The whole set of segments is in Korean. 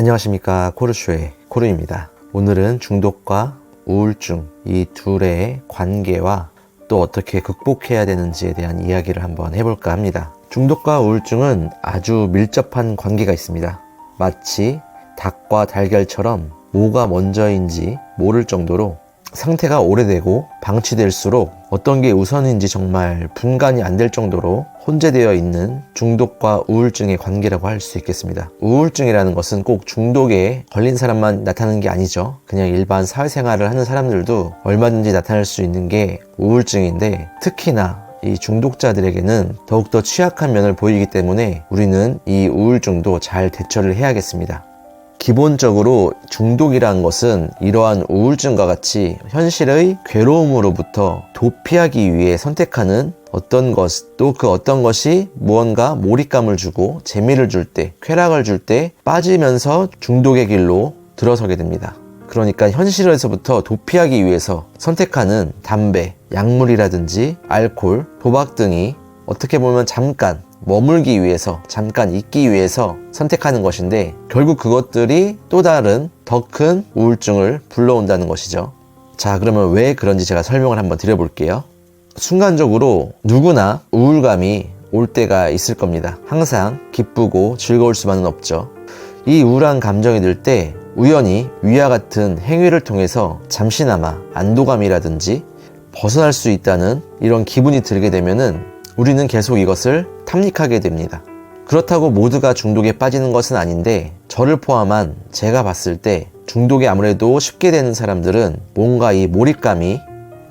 안녕하십니까 코르쇼의 코르입니다. 오늘은 중독과 우울증 이 둘의 관계와 또 어떻게 극복해야 되는지에 대한 이야기를 한번 해볼까 합니다. 중독과 우울증은 아주 밀접한 관계가 있습니다. 마치 닭과 달걀처럼 뭐가 먼저인지 모를 정도로 상태가 오래되고 방치될수록 어떤 게 우선인지 정말 분간이 안 될 정도로 혼재되어 있는 중독과 우울증의 관계라고 할 수 있겠습니다. 우울증이라는 것은 꼭 중독에 걸린 사람만 나타나는 게 아니죠. 그냥 일반 사회생활을 하는 사람들도 얼마든지 나타날 수 있는 게 우울증인데 특히나 이 중독자들에게는 더욱더 취약한 면을 보이기 때문에 우리는 이 우울증도 잘 대처를 해야겠습니다. 기본적으로 중독이란 것은 이러한 우울증과 같이 현실의 괴로움으로부터 도피하기 위해 선택하는 어떤 것, 또 그 어떤 것이 무언가 몰입감을 주고 재미를 줄 때, 쾌락을 줄 때 빠지면서 중독의 길로 들어서게 됩니다. 그러니까 현실에서부터 도피하기 위해서 선택하는 담배, 약물이라든지 알코올, 도박 등이 어떻게 보면 잠깐 머물기 위해서 잠깐 있기 위해서 선택하는 것인데 결국 그것들이 또 다른 더 큰 우울증을 불러온다는 것이죠. 자, 그러면 왜 그런지 제가 설명을 한번 드려볼게요. 순간적으로 누구나 우울감이 올 때가 있을 겁니다. 항상 기쁘고 즐거울 수만은 없죠. 이 우울한 감정이 들 때 우연히 위와 같은 행위를 통해서 잠시나마 안도감이라든지 벗어날 수 있다는 이런 기분이 들게 되면은 우리는 계속 이것을 탐닉하게 됩니다. 그렇다고 모두가 중독에 빠지는 것은 아닌데 저를 포함한 제가 봤을 때 중독에 아무래도 쉽게 되는 사람들은 뭔가 이 몰입감이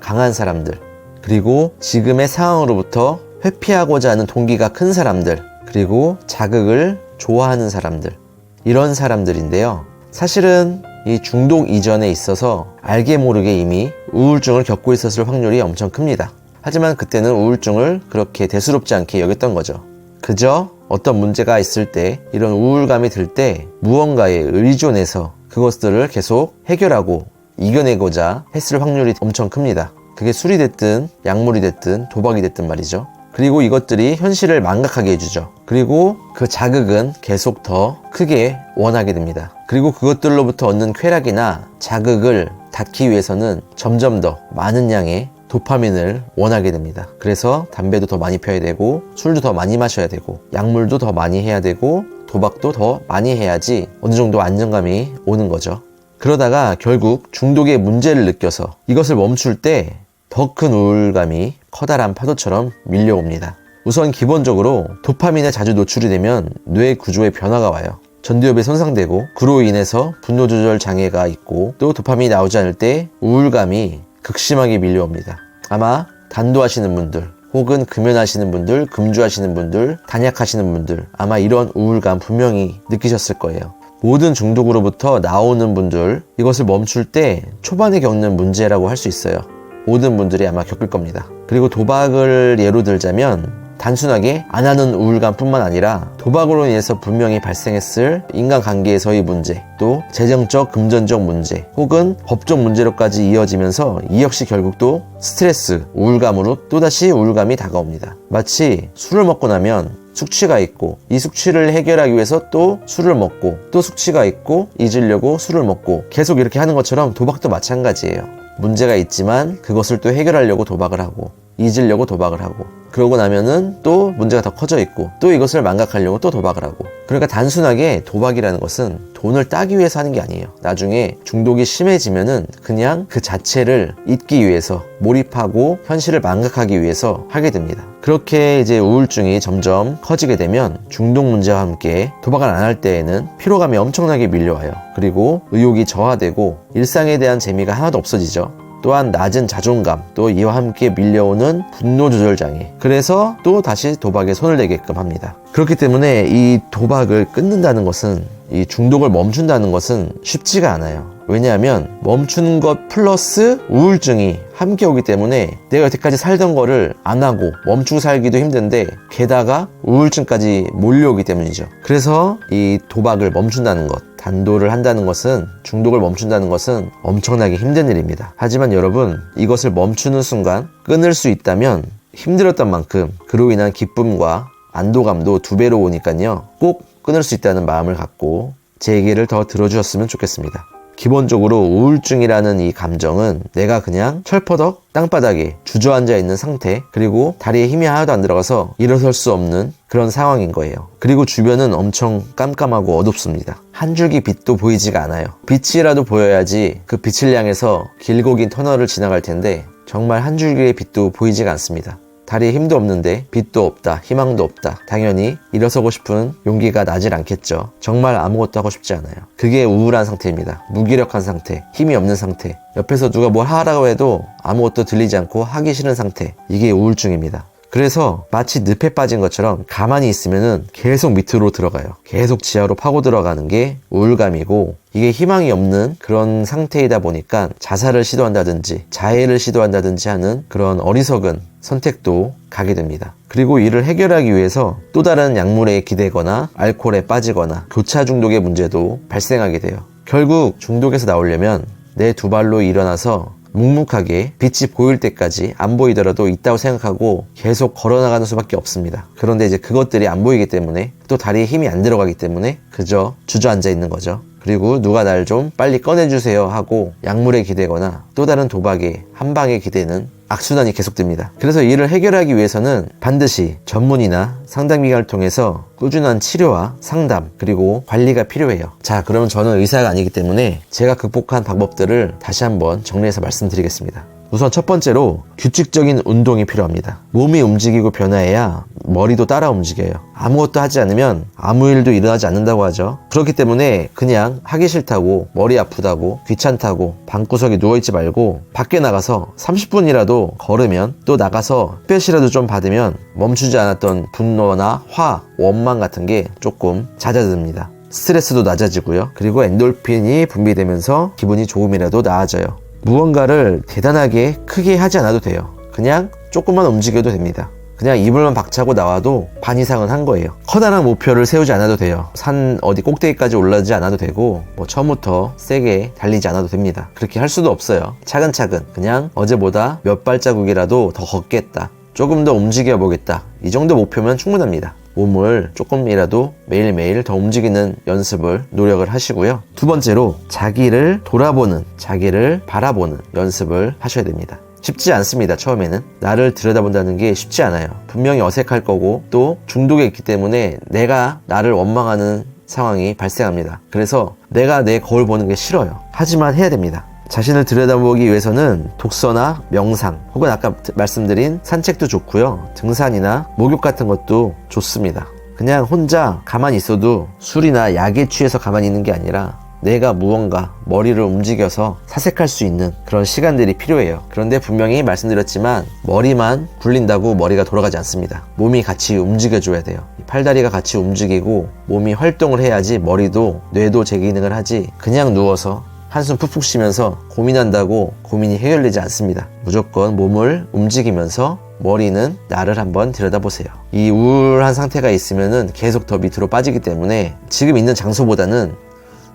강한 사람들 그리고 지금의 상황으로부터 회피하고자 하는 동기가 큰 사람들 그리고 자극을 좋아하는 사람들 이런 사람들인데요. 사실은 이 중독 이전에 있어서 알게 모르게 이미 우울증을 겪고 있었을 확률이 엄청 큽니다. 하지만 그때는 우울증을 그렇게 대수롭지 않게 여겼던 거죠. 그저 어떤 문제가 있을 때 이런 우울감이 들 때 무언가에 의존해서 그것들을 계속 해결하고 이겨내고자 했을 확률이 엄청 큽니다. 그게 술이 됐든 약물이 됐든 도박이 됐든 말이죠. 그리고 이것들이 현실을 망각하게 해주죠. 그리고 그 자극은 계속 더 크게 원하게 됩니다. 그리고 그것들로부터 얻는 쾌락이나 자극을 닫기 위해서는 점점 더 많은 양의 도파민을 원하게 됩니다. 그래서 담배도 더 많이 펴야 되고 술도 더 많이 마셔야 되고 약물도 더 많이 해야 되고 도박도 더 많이 해야지 어느 정도 안정감이 오는 거죠. 그러다가 결국 중독의 문제를 느껴서 이것을 멈출 때 더 큰 우울감이 커다란 파도처럼 밀려옵니다. 우선 기본적으로 도파민에 자주 노출이 되면 뇌 구조에 변화가 와요. 전두엽이 손상되고 그로 인해서 분노 조절 장애가 있고 또 도파민이 나오지 않을 때 우울감이 극심하게 밀려옵니다. 아마 단도하시는 분들 혹은 금연하시는 분들, 금주하시는 분들, 단약하시는 분들 아마 이런 우울감 분명히 느끼셨을 거예요. 모든 중독으로부터 나오는 분들 이것을 멈출 때 초반에 겪는 문제라고 할 수 있어요. 모든 분들이 아마 겪을 겁니다. 그리고 도박을 예로 들자면 단순하게 안 하는 우울감뿐만 아니라 도박으로 인해서 분명히 발생했을 인간관계에서의 문제, 또 재정적, 금전적 문제, 혹은 법적 문제로까지 이어지면서 이 역시 결국 또 스트레스, 우울감으로 또다시 우울감이 다가옵니다. 마치 술을 먹고 나면 숙취가 있고 이 숙취를 해결하기 위해서 또 술을 먹고 또 숙취가 있고 잊으려고 술을 먹고 계속 이렇게 하는 것처럼 도박도 마찬가지예요. 문제가 있지만 그것을 또 해결하려고 도박을 하고 잊으려고 도박을 하고 그러고 나면은 또 문제가 더 커져 있고 또 이것을 망각하려고 또 도박을 하고. 그러니까 단순하게 도박이라는 것은 돈을 따기 위해서 하는 게 아니에요. 나중에 중독이 심해지면은 그냥 그 자체를 잊기 위해서 몰입하고 현실을 망각하기 위해서 하게 됩니다. 그렇게 이제 우울증이 점점 커지게 되면 중독 문제와 함께 도박을 안 할 때에는 피로감이 엄청나게 밀려와요. 그리고 의욕이 저하되고 일상에 대한 재미가 하나도 없어지죠 또한 낮은 자존감, 또 이와 함께 밀려오는 분노 조절 장애. 그래서 또 다시 도박에 손을 대게끔 합니다. 그렇기 때문에 이 도박을 끊는다는 것은 이 중독을 멈춘다는 것은 쉽지가 않아요. 왜냐하면 멈추는 것 플러스 우울증이 함께 오기 때문에 내가 여태까지 살던 거를 안 하고 멈추고 살기도 힘든데 게다가 우울증까지 몰려오기 때문이죠. 그래서 이 도박을 멈춘다는 것, 단도를 한다는 것은 중독을 멈춘다는 것은 엄청나게 힘든 일입니다. 하지만 여러분 이것을 멈추는 순간 끊을 수 있다면 힘들었던 만큼 그로 인한 기쁨과 안도감도 두 배로 오니까요. 꼭 끊을 수 있다는 마음을 갖고 제 얘기를 더 들어주셨으면 좋겠습니다. 기본적으로 우울증이라는 이 감정은 내가 그냥 철퍼덕 땅바닥에 주저앉아 있는 상태 그리고 다리에 힘이 하나도 안 들어가서 일어설 수 없는 그런 상황인 거예요. 그리고 주변은 엄청 깜깜하고 어둡습니다. 한 줄기 빛도 보이지가 않아요. 빛이라도 보여야지 그 빛을 향해서 길고 긴 터널을 지나갈 텐데 정말 한 줄기의 빛도 보이지가 않습니다. 다리에 힘도 없는데 빛도 없다, 희망도 없다. 당연히 일어서고 싶은 용기가 나질 않겠죠. 정말 아무것도 하고 싶지 않아요. 그게 우울한 상태입니다. 무기력한 상태, 힘이 없는 상태. 옆에서 누가 뭘 하라고 해도 아무것도 들리지 않고 하기 싫은 상태. 이게 우울증입니다. 그래서 마치 늪에 빠진 것처럼 가만히 있으면은 계속 밑으로 들어가요. 계속 지하로 파고 들어가는 게 우울감이고 이게 희망이 없는 그런 상태이다 보니까 자살을 시도한다든지 자해를 시도한다든지 하는 그런 어리석은 선택도 가게 됩니다. 그리고 이를 해결하기 위해서 또 다른 약물에 기대거나 알코올에 빠지거나 교차 중독의 문제도 발생하게 돼요. 결국 중독에서 나오려면 내 두 발로 일어나서 묵묵하게 빛이 보일 때까지 안 보이더라도 있다고 생각하고 계속 걸어나가는 수밖에 없습니다. 그런데 이제 그것들이 안 보이기 때문에 또 다리에 힘이 안 들어가기 때문에 그저 주저앉아 있는 거죠. 그리고 누가 날 좀 빨리 꺼내주세요 하고 약물에 기대거나 또 다른 도박에 한 방에 기대는 악순환이 계속됩니다. 그래서 이를 해결하기 위해서는 반드시 전문의나 상담 기관을 통해서 꾸준한 치료와 상담 그리고 관리가 필요해요. 자, 그러면 저는 의사가 아니기 때문에 제가 극복한 방법들을 다시 한번 정리해서 말씀드리겠습니다. 우선 첫 번째로 규칙적인 운동이 필요합니다. 몸이 움직이고 변화해야 머리도 따라 움직여요. 아무것도 하지 않으면 아무 일도 일어나지 않는다고 하죠. 그렇기 때문에 그냥 하기 싫다고 머리 아프다고 귀찮다고 방구석에 누워있지 말고 밖에 나가서 30분이라도 걸으면 또 나가서 햇볕이라도 좀 받으면 멈추지 않았던 분노나 화, 원망 같은 게 조금 잦아듭니다. 스트레스도 낮아지고요. 그리고 엔돌핀이 분비되면서 기분이 조금이라도 나아져요. 무언가를 대단하게 크게 하지 않아도 돼요. 그냥 조금만 움직여도 됩니다. 그냥 이불만 박차고 나와도 반 이상은 한 거예요. 커다란 목표를 세우지 않아도 돼요. 산 어디 꼭대기까지 올라가지 않아도 되고, 뭐 처음부터 세게 달리지 않아도 됩니다. 그렇게 할 수도 없어요. 차근차근. 그냥 어제보다 몇 발자국이라도 더 걷겠다. 조금 더 움직여 보겠다. 이 정도 목표면 충분합니다. 몸을 조금이라도 매일매일 더 움직이는 연습을 노력을 하시고요. 두 번째로 자기를 돌아보는, 자기를 바라보는 연습을 하셔야 됩니다. 쉽지 않습니다. 처음에는 나를 들여다본다는 게 쉽지 않아요. 분명히 어색할 거고 또 중독에 있기 때문에 내가 나를 원망하는 상황이 발생합니다. 그래서 내가 내 거울 보는 게 싫어요. 하지만 해야 됩니다. 자신을 들여다보기 위해서는 독서나 명상 혹은 아까 말씀드린 산책도 좋고요. 등산이나 목욕 같은 것도 좋습니다. 그냥 혼자 가만히 있어도 술이나 약에 취해서 가만히 있는 게 아니라 내가 무언가 머리를 움직여서 사색할 수 있는 그런 시간들이 필요해요. 그런데 분명히 말씀드렸지만 머리만 굴린다고 머리가 돌아가지 않습니다. 몸이 같이 움직여줘야 돼요. 팔다리가 같이 움직이고 몸이 활동을 해야지 머리도 뇌도 제 기능을 하지 그냥 누워서 한숨 푹푹 쉬면서 고민한다고 고민이 해결되지 않습니다. 무조건 몸을 움직이면서 머리는 나를 한번 들여다보세요. 이 우울한 상태가 있으면은 계속 더 밑으로 빠지기 때문에 지금 있는 장소보다는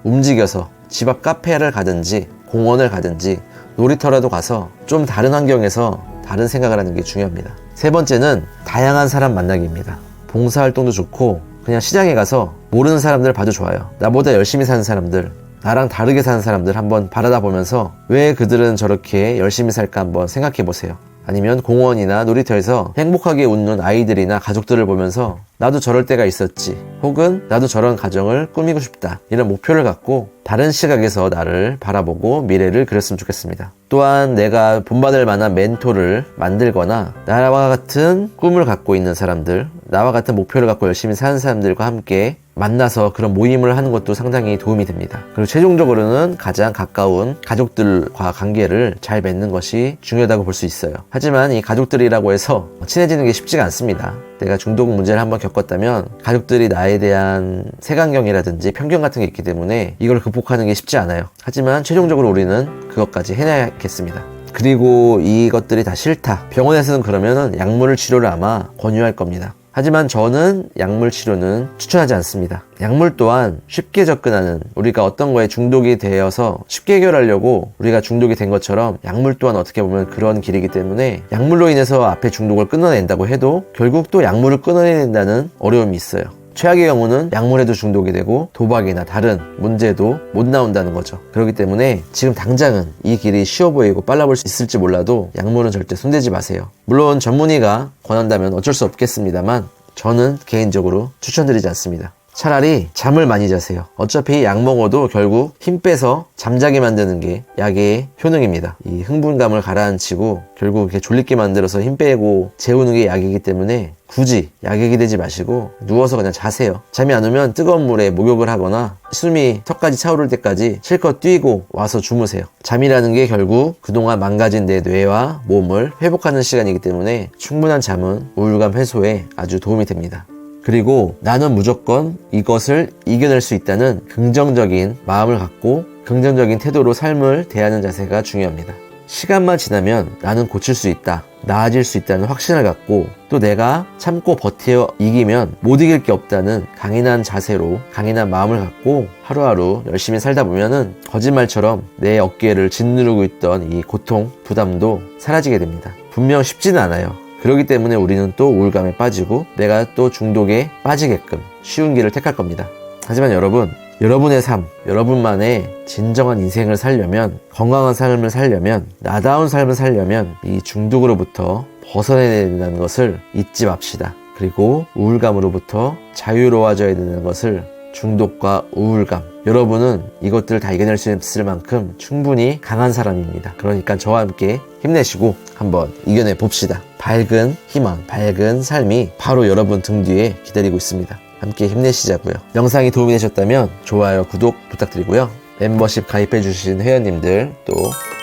움직여서 집 앞 카페를 가든지 공원을 가든지 놀이터라도 가서 좀 다른 환경에서 다른 생각을 하는 게 중요합니다. 세 번째는 다양한 사람 만나기입니다. 봉사활동도 좋고 그냥 시장에 가서 모르는 사람들 봐도 좋아요. 나보다 열심히 사는 사람들, 나랑 다르게 사는 사람들 한번 바라다 보면서 왜 그들은 저렇게 열심히 살까 한번 생각해 보세요. 아니면 공원이나 놀이터에서 행복하게 웃는 아이들이나 가족들을 보면서 나도 저럴 때가 있었지. 혹은 나도 저런 가정을 꾸미고 싶다. 이런 목표를 갖고 다른 시각에서 나를 바라보고 미래를 그렸으면 좋겠습니다. 또한 내가 본받을 만한 멘토를 만들거나 나와 같은 꿈을 갖고 있는 사람들, 나와 같은 목표를 갖고 열심히 사는 사람들과 함께 만나서 그런 모임을 하는 것도 상당히 도움이 됩니다. 그리고 최종적으로는 가장 가까운 가족들과 관계를 잘 맺는 것이 중요하다고 볼 수 있어요. 하지만 이 가족들이라고 해서 친해지는 게 쉽지가 않습니다. 내가 중독 문제를 한번 겪었다면 가족들이 나에 대한 색안경이라든지 편견 같은 게 있기 때문에 이걸 극복하는 게 쉽지 않아요. 하지만 최종적으로 우리는 그것까지 해내야겠습니다. 그리고 이것들이 다 싫다. 병원에서는 그러면은 약물을 치료를 아마 권유할 겁니다. 하지만 저는 약물 치료는 추천하지 않습니다. 약물 또한 쉽게 접근하는 우리가 어떤 거에 중독이 되어서 쉽게 해결하려고 우리가 중독이 된 것처럼 약물 또한 어떻게 보면 그런 길이기 때문에 약물로 인해서 앞에 중독을 끊어낸다고 해도 결국 또 약물을 끊어내야 된다는 어려움이 있어요. 최악의 경우는 약물에도 중독이 되고 도박이나 다른 문제도 못 나온다는 거죠. 그렇기 때문에 지금 당장은 이 길이 쉬워 보이고 빨라 보일 수 있을지 몰라도 약물은 절대 손대지 마세요. 물론 전문의가 권한다면 어쩔 수 없겠습니다만 저는 개인적으로 추천드리지 않습니다. 차라리 잠을 많이 자세요. 어차피 약 먹어도 결국 힘 빼서 잠자게 만드는 게 약의 효능입니다. 이 흥분감을 가라앉히고 결국 이렇게 졸리게 만들어서 힘 빼고 재우는 게 약이기 때문에 굳이 약액이 되지 마시고 누워서 그냥 자세요. 잠이 안 오면 뜨거운 물에 목욕을 하거나 숨이 턱까지 차오를 때까지 실컷 뛰고 와서 주무세요. 잠이라는 게 결국 그동안 망가진 내 뇌와 몸을 회복하는 시간이기 때문에 충분한 잠은 우울감 해소에 아주 도움이 됩니다. 그리고 나는 무조건 이것을 이겨낼 수 있다는 긍정적인 마음을 갖고 긍정적인 태도로 삶을 대하는 자세가 중요합니다. 시간만 지나면 나는 고칠 수 있다, 나아질 수 있다는 확신을 갖고 또 내가 참고 버텨 이기면 못 이길 게 없다는 강인한 자세로 강인한 마음을 갖고 하루하루 열심히 살다 보면은 거짓말처럼 내 어깨를 짓누르고 있던 이 고통, 부담도 사라지게 됩니다. 분명 쉽지는 않아요. 그렇기 때문에 우리는 또 우울감에 빠지고 내가 또 중독에 빠지게끔 쉬운 길을 택할 겁니다. 하지만 여러분, 여러분의 삶, 여러분만의 진정한 인생을 살려면, 건강한 삶을 살려면, 나다운 삶을 살려면 이 중독으로부터 벗어내야 된다는 것을 잊지 맙시다. 그리고 우울감으로부터 자유로워져야 되는 것을 중독과 우울감. 여러분은 이것들을 다 이겨낼 수 있을 만큼 충분히 강한 사람입니다. 그러니까 저와 함께 힘내시고 한번 이겨내 봅시다. 밝은 희망, 밝은 삶이 바로 여러분 등 뒤에 기다리고 있습니다. 함께 힘내시자고요. 영상이 도움이 되셨다면 좋아요, 구독 부탁드리고요. 멤버십 가입해주신 회원님들 또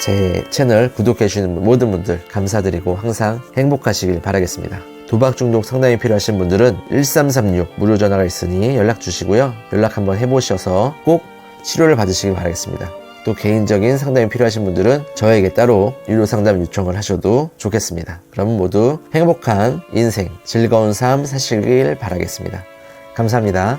제 채널 구독해주시는 모든 분들 감사드리고 항상 행복하시길 바라겠습니다. 도박 중독 상담이 필요하신 분들은 1336 무료 전화가 있으니 연락 주시고요. 연락 한번 해보셔서 꼭 치료를 받으시길 바라겠습니다. 또 개인적인 상담이 필요하신 분들은 저에게 따로 유료 상담 요청을 하셔도 좋겠습니다. 그럼 모두 행복한 인생, 즐거운 삶 사시길 바라겠습니다. 감사합니다.